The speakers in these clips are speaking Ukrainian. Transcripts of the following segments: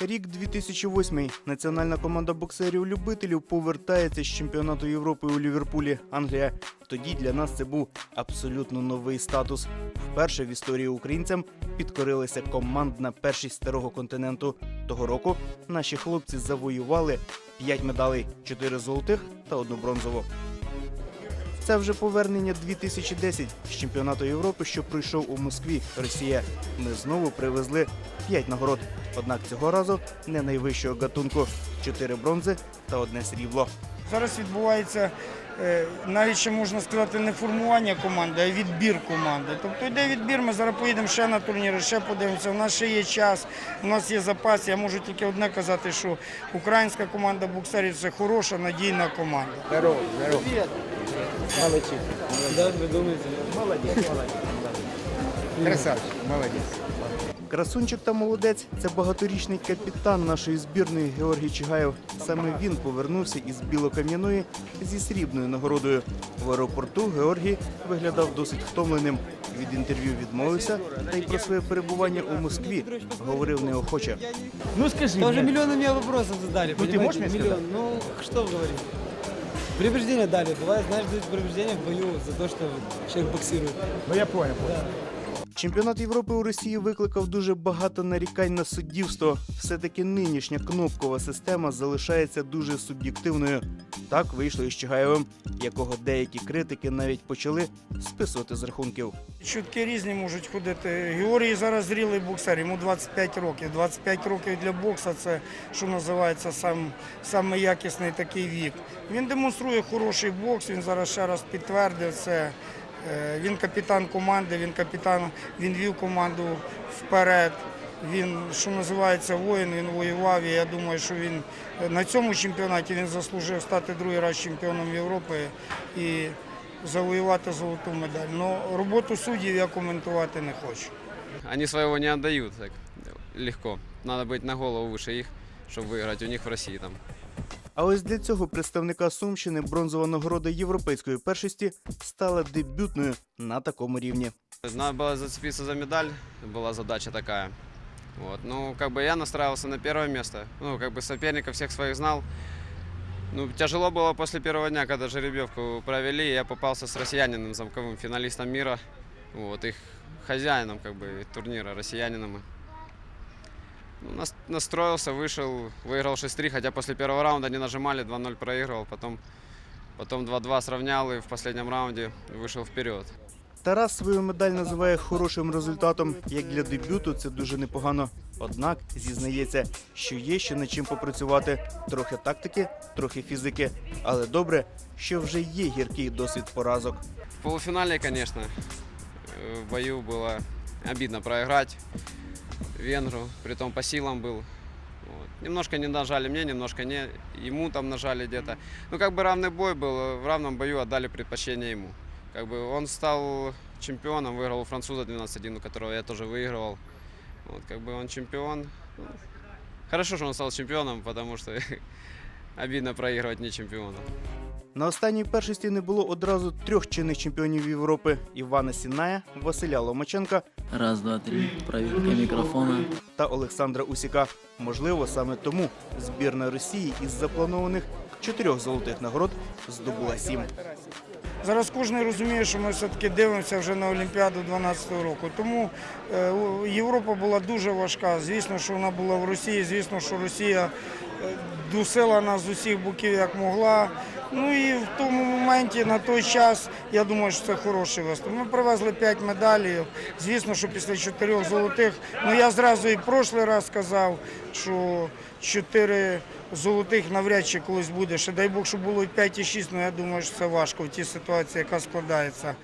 Рік 2008. Національна команда боксерів-любителів повертається з чемпіонату Європи у Ліверпулі, Англія. Тоді для нас це був абсолютно новий статус. Вперше в історії українцям підкорилася командна першість старого континенту. Того року наші хлопці завоювали 5 медалей, 4 золотих та одну бронзову. Це вже повернення 2010 з чемпіонату Європи, що пройшов у Москві, Росія. Ми знову привезли 5 нагород. Однак цього разу не найвищого гатунку: 4 бронзи та одне срібло. Зараз відбувається е, навіть ще можна сказати не формування команди, а відбір команди. Тобто йде відбір, ми зараз поїдемо ще на турніри, ще подивимося. У нас ще є час, у нас є запас. Я можу тільки одне казати, що українська команда боксерів це хороша, надійна команда. Здорово, здорово. Молодчик. Да, вы думаете? Молодец, молодец. Красавчик, молодец. Красунчик та молодець це багаторічний капітан нашої збірної Георгій Чигаєв. Саме він повернувся із білокам'яної зі срібною нагородою. В аеропорту Георгій виглядав досить втомленим. Від інтерв'ю відмовився та й про своє перебування у Москві говорив неохоче. Ну скажи Там уже мне, миллионы мне вопросов задали. Ну, ты понимаете? можешь мне Миллион. Ну, что говорить? Предупреждение дали. Бывает, знаешь, дают предупреждение в бою за то, что человек боксирует. ну я понял, понял. Чемпіонат Європи у Росії викликав дуже багато нарікань на суддівство. Все-таки нинішня кнопкова система залишається дуже суб'єктивною. Так вийшло і з Чигаєвим, якого деякі критики навіть почали списувати з рахунків. Чутки різні можуть ходити. Георгій зараз зрілий боксер, йому 25 років. 25 років для бокса це, що називається, сам, саме якісний такий вік. Він демонструє хороший бокс, він зараз ще раз підтвердив це. Е, Він капітан команди, він капітан, він вів команду вперед. Він, що називається, воїн, він воював. І я думаю, що він е, на цьому чемпіонаті він заслужив стати другий раз чемпіоном Європи і завоювати золоту медаль. Ну, роботу суддів я коментувати не хочу. Они своего не отдают так легко. Надо быть на голову выше их, чтобы выиграть у них в России там. А ось для цього представника Сумщини бронзова нагорода європейської першості стала дебютною на такому рівні. Надо было зацепиться за медаль, была задача такая. Вот. Ну, как бы я настраивался на первое место. Ну, как бы соперников всех своих знал. Ну, тяжело было после первого дня, когда жеребьевку провели. Я попался с россиянином, замковым финалистом мира. Вот, их хозяином как бы турнира, россиянином. Ну, нас- настроился, вышел, выиграл 6-3, хотя после первого раунда не нажимали, 2-0 проигрывал, потом, потом 2-2 сравнял и в последнем раунде вышел вперед. Тарас свою медаль називає хорошим результатом. Як для дебюту, це дуже непогано. Однак зізнається, що є ще над чим попрацювати. Трохи тактики, трохи фізики. Але добре, що вже є гіркий досвід поразок. В полуфинале, конечно, э, в бою было обидно проиграть Венгру, притом по силам был. Вот. Немножко не нажали мне, немножко не. Ему там нажали где-то. Ну, как бы равный бой был, в равном бою отдали предпочтение ему. Как бы он стал чемпионом, выиграл у француза 12-1, у которого я тоже выигрывал. Вот, как бы он чемпион. Хорошо, что он стал чемпионом, потому что обидно проигрывать не чемпиону. На останній першості не було одразу трьох чинних чемпіонів Європи: Івана Сіная, Василя Ломаченка Раз, два, три. Проверка микрофона. та Олександра Усіка. Можливо, саме тому збірна Росії із запланованих чотирьох золотих нагород здобула сім. Зараз кожен розуміє, що ми все-таки дивимося вже на Олімпіаду 2012 року. Тому е, Європа була дуже важка. Звісно, що вона була в Росії, звісно, що Росія е, дусила нас з усіх боків як могла. Ну і в тому моменті на той час я думаю, що це хороший виступ. Ми привезли 5 медалей. Звісно, що після чотирьох золотих. Ну я зразу і прошлий раз сказав, що чотири золотих навряд чи колись буде. Ще дай Бог, щоб було і 5 і 6, але я думаю, що це важко в тій ситуації, яка складається.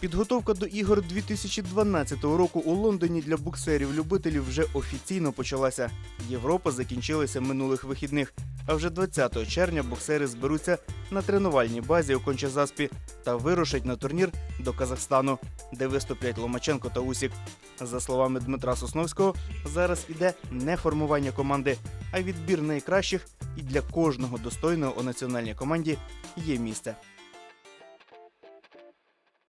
Підготовка до ігор 2012 року у Лондоні для боксерів-любителів вже офіційно почалася. Європа закінчилася минулих вихідних. А вже 20 червня боксери зберуться на тренувальній базі у Кончазаспі та вирушать на турнір до Казахстану, де виступлять Ломаченко та Усік. За словами Дмитра Сосновського, зараз іде не формування команди, а відбір найкращих, і для кожного достойного у національній команді є місце.